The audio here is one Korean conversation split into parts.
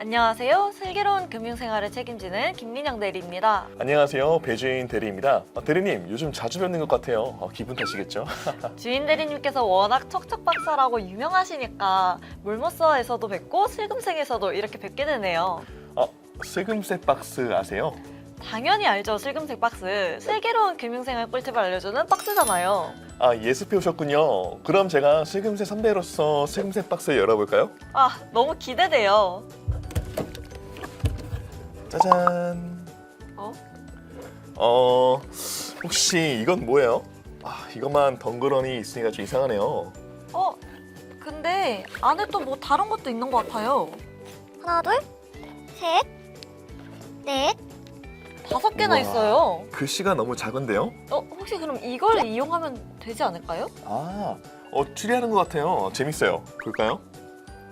안녕하세요. 슬기로운 금융생활을 책임지는 김민영 대리입니다. 안녕하세요. 배주인 대리입니다. 아, 대리님, 요즘 자주 뵙는 것 같아요. 아, 기분 탓이겠죠? 주인 대리님께서 워낙 척척박사라고 유명하시니까 몰모서에서도 뵙고 슬금생에서도 이렇게 뵙게 되네요. 아, 슬금색 박스 아세요? 당연히 알죠. 슬금색 박스. 슬기로운 금융생활 꿀팁을 알려주는 박스잖아요. 아, 예습해 오셨군요. 그럼 제가 슬금색 선배로서 슬금색 박스 열어볼까요? 아, 너무 기대돼요. 짜잔. 어? 어, 혹시 이건 뭐예요? 아, 이것만 덩그러니 있으니까 좀 이상하네요. 어? 근데 안에 또 뭐 다른 것도 있는 것 같아요. 하나, 둘, 셋, 넷. 다섯 개나 우와. 있어요. 글씨가 너무 작은데요? 어, 혹시 그럼 이걸 이용하면 되지 않을까요? 아, 어, 추리하는 것 같아요. 재밌어요. 볼까요?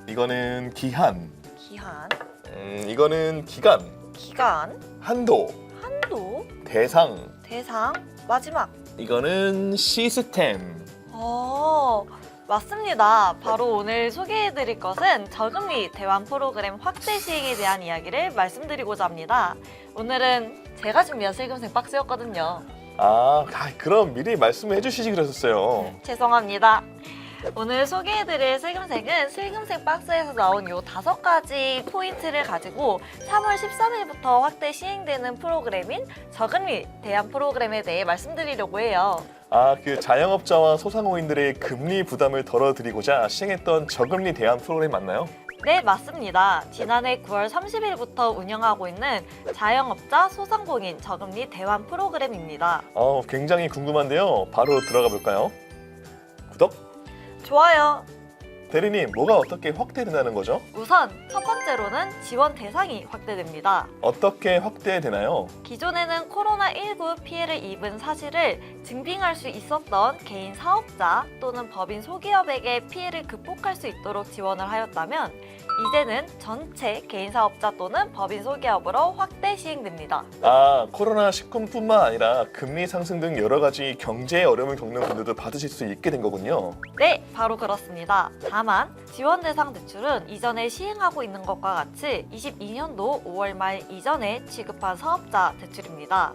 이거는 기한, 기한, 음, 이거는 기간, 기간, 한도, 한도, 대상, 대상, 마지막. 이거는 시스템. 어, 맞습니다. 바로 오늘 소개해드릴 것은 저금리 대환 프로그램 확대 시행에 대한 이야기를 말씀드리고자 합니다. 오늘은 제가 준비한 슬금생 박스였거든요. 아, 아, 그럼 미리 말씀을 해주시지 그러셨어요. 죄송합니다. 오늘 소개해드릴 슬금생은 슬금생 박스에서 나온 요 다섯 가지 포인트를 가지고 3월 13일부터 확대 시행되는 프로그램인 저금리 대안 프로그램에 대해 말씀드리려고 해요. 아, 그 자영업자와 소상공인들의 금리 부담을 덜어드리고자 시행했던 저금리 대안 프로그램 맞나요? 네, 맞습니다. 지난해 9월 30일부터 운영하고 있는 자영업자 소상공인 저금리 대환 프로그램입니다. 어, 굉장히 궁금한데요. 바로 들어가 볼까요? 구독? 좋아요. 대리님, 뭐가 어떻게 확대된다는 거죠? 우선 첫 번째로는 지원 대상이 확대됩니다. 어떻게 확대되나요? 기존에는 코로나19 피해를 입은 사실을 증빙할 수 있었던 개인 사업자 또는 법인 소기업에게 피해를 극복할 수 있도록 지원을 하였다면 이제는 전체 개인 사업자 또는 법인 소기업으로 확대 시행됩니다. 아, 코로나 19뿐만 아니라 금리 상승 등 여러 가지 경제 어려움을 겪는 분들도 받으실 수 있게 된 거군요. 네, 바로 그렇습니다. 다만 지원 대상 대출은 이전에 시행하고 있는 것과 같이 22년도 5월 말 이전에 취급한 사업자 대출입니다.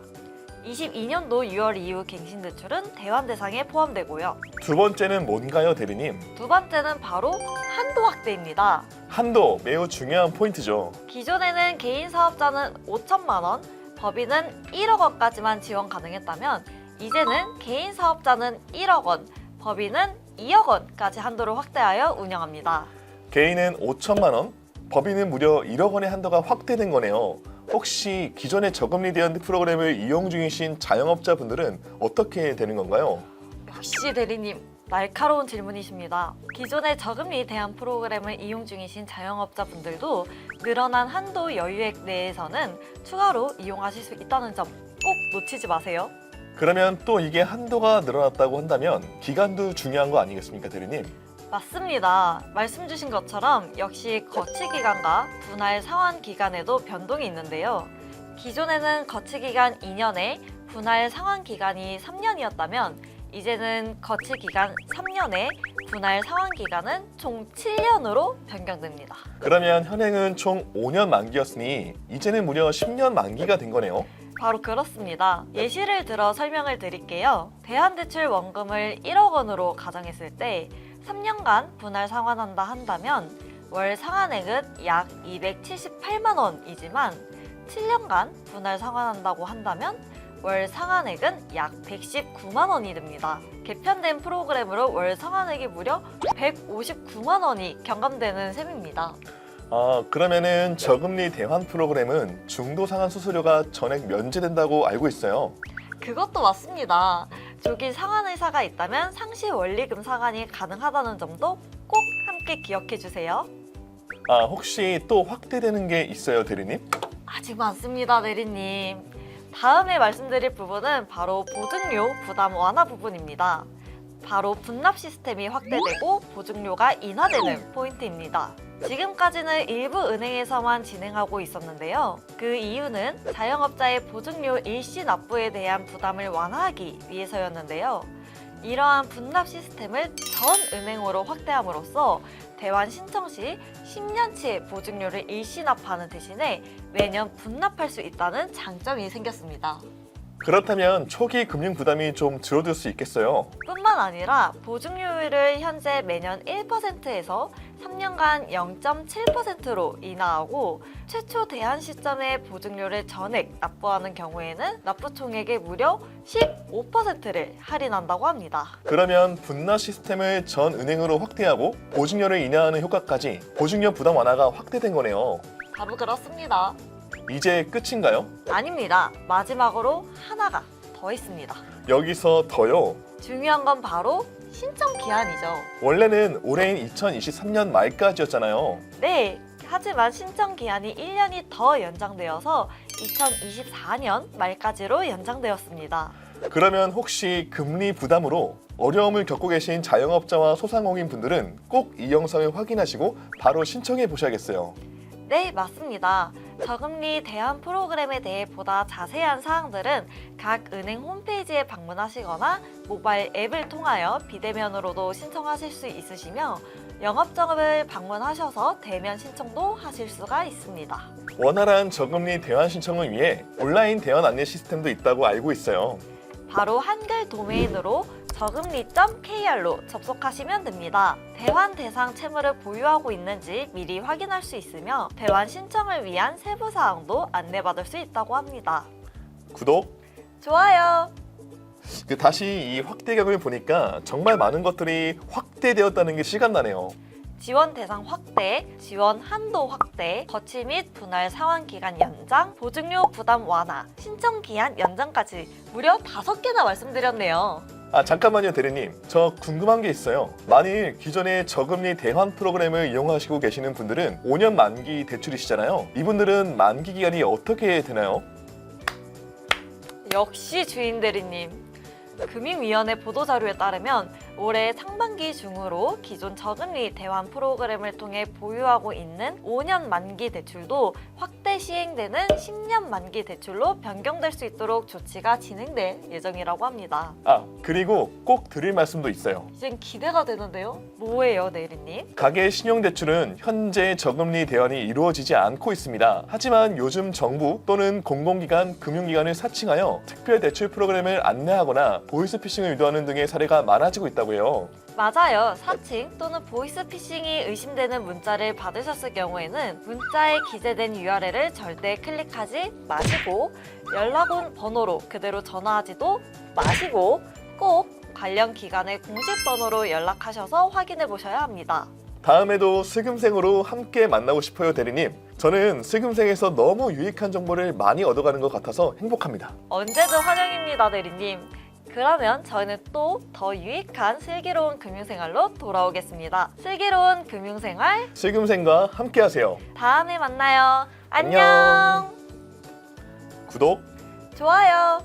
22년도 6월 이후 갱신 대출은 대환 대상에 포함되고요. 두 번째는 뭔가요, 대리님? 두 번째는 바로 한도 확대입니다. 한도 매우 중요한 포인트죠. 기존에는 개인 사업자는 5천만 원, 법인은 1억 원까지만 지원 가능했다면 이제는 개인 사업자는 1억 원, 법인은 2억 원까지 한도를 확대하여 운영합니다. 개인은 5천만 원, 법인은 무려 1억 원의 한도가 확대된 거네요. 혹시 기존의 저금리 대안 프로그램을 이용 중이신 자영업자 분들은 어떻게 되는 건가요? 역시 대리님 날카로운 질문이십니다. 기존의 저금리 대안 프로그램을 이용 중이신 자영업자분들도 늘어난 한도 여유액 내에서는 추가로 이용하실 수 있다는 점 꼭 놓치지 마세요. 그러면 또 이게 한도가 늘어났다고 한다면 기간도 중요한 거 아니겠습니까, 대리님? 맞습니다. 말씀 주신 것처럼 역시 거치 기간과 분할 상환 기간에도 변동이 있는데요. 기존에는 거치 기간 2년에 분할 상환 기간이 3년이었다면 이제는 거치 기간 3년에 분할 상환 기간은 총 7년으로 변경됩니다. 그러면 현행은 총 5년 만기였으니 이제는 무려 10년 만기가 된 거네요. 바로 그렇습니다. 예시를 들어 설명을 드릴게요. 대한대출 원금을 1억 원으로 가정했을 때 3년간 분할 상환한다 한다면 월 상환액은 약 278만 원이지만 7년간 분할 상환한다고 한다면 월 상환액은 약 119만 원이 됩니다. 개편된 프로그램으로 월 상환액이 무려 159만 원이 경감되는 셈입니다. 아, 그러면은 저금리 대환 프로그램은 중도 상환 수수료가 전액 면제된다고 알고 있어요. 그것도 맞습니다. 조기 상환 의 사가 있다면 상시 원리금 상환이 가능하다는 점도 꼭 함께 기억해 주세요. 아, 혹시 또 확대되는 게 있어요, 대리님? 아직 많습니다, 대리님. 다음에 말씀드릴 부분은 바로 보증료 부담 완화 부분입니다. 바로 분납 시스템이 확대되고 보증료가 인하되는 포인트입니다. 지금까지는 일부 은행에서만 진행하고 있었는데요. 그 이유는 자영업자의 보증료 일시 납부에 대한 부담을 완화하기 위해서였는데요. 이러한 분납 시스템을 전 은행으로 확대함으로써 대환 신청 시 10년치의 보증료를 일시납하는 대신에 매년 분납할 수 있다는 장점이 생겼습니다. 그렇다면 초기 금융 부담이 좀 줄어들 수 있겠어요. 뿐만 아니라 보증료율을 현재 매년 1%에서 3년간 0.7%로 인하하고 최초 대한 시점의 보증료를 전액 납부하는 경우에는 납부 총액의 무려 15%를 할인한다고 합니다. 그러면 분납 시스템을 전 은행으로 확대하고 보증료를 인하하는 효과까지 보증료 부담 완화가 확대된 거네요. 바로 그렇습니다. 이제 끝인가요? 아닙니다. 마지막으로 하나가 더 있습니다. 여기서 더요. 중요한 건 바로 신청 기한이죠. 원래는 올해인 2023년 말까지였잖아요. 네. 하지만 신청 기한이 1년이 더 연장되어서 2024년 말까지로 연장되었습니다. 그러면 혹시 금리 부담으로 어려움을 겪고 계신 자영업자와 소상공인 분들은 꼭 이 영상을 확인하시고 바로 신청해 보셔야겠어요. 네, 맞습니다. 저금리 대안 프로그램에 대해 보다 자세한 사항들은 각 은행 홈페이지에 방문하시거나 모바일 앱을 통하여 비대면으로도 신청하실 수 있으시며 영업정을 방문하셔서 대면 신청도 하실 수가 있습니다. 원활한 저금리 대환 신청을 위해 온라인 대환 안내 시스템도 있다고 알고 있어요. 바로 한글 도메인으로 저금리.kr로 접속하시면 됩니다. 대환 대상 채무를 보유하고 있는지 미리 확인할 수 있으며 대환 신청을 위한 세부 사항도 안내받을 수 있다고 합니다. 구독, 좋아요. 그 다시 이 확대 경을 보니까 정말 많은 것들이 확대되었다는 게 실감나네요. 지원 대상 확대, 지원 한도 확대, 거치 및 분할 상환 기간 연장, 보증료 부담 완화, 신청 기한 연장까지 무려 다섯 개나 말씀드렸네요. 아 잠깐만요 대리님 저 궁금한 게 있어요 만일 기존의 저금리 대환 프로그램을 이용하시고 계시는 분들은 5년 만기 대출이시잖아요 이분들은 만기 기간이 어떻게 되나요? 역시 주인 대리님. 금융위원회 보도자료에 따르면 올해 상반기 중으로 기존 저금리 대환 프로그램을 통해 보유하고 있는 5년 만기 대출도 확 대 시행되는 10년 만기 대출로 변경될 수 있도록 조치가 진행될 예정이라고 합니다. 아 그리고 꼭 드릴 말씀도 있어요 이젠 기대가 되는데요? 뭐예요, 대리님? 가계 신용대출은 현재 저금리 대환이 이루어지지 않고 있습니다 하지만 요즘 정부 또는 공공기관, 금융기관을 사칭하여 특별 대출 프로그램을 안내하거나 보이스피싱을 유도하는 등의 사례가 많아지고 있다고요 맞아요. 사칭 또는 보이스피싱이 의심되는 문자를 받으셨을 경우에는 문자에 기재된 URL을 절대 클릭하지 마시고 연락 온 번호로 그대로 전화하지도 마시고 꼭 관련 기관의 공식 번호로 연락하셔서 확인해 보셔야 합니다. 다음에도 슬금생으로 함께 만나고 싶어요 대리님 저는 슬금생에서 너무 유익한 정보를 많이 얻어가는 것 같아서 행복합니다 언제든 환영입니다, 대리님. 그러면 저희는 또 더 유익한 슬기로운 금융생활로 돌아오겠습니다. 슬기로운 금융생활 슬금생과 함께하세요 다음에 만나요. 안녕. 안녕. 구독 좋아요.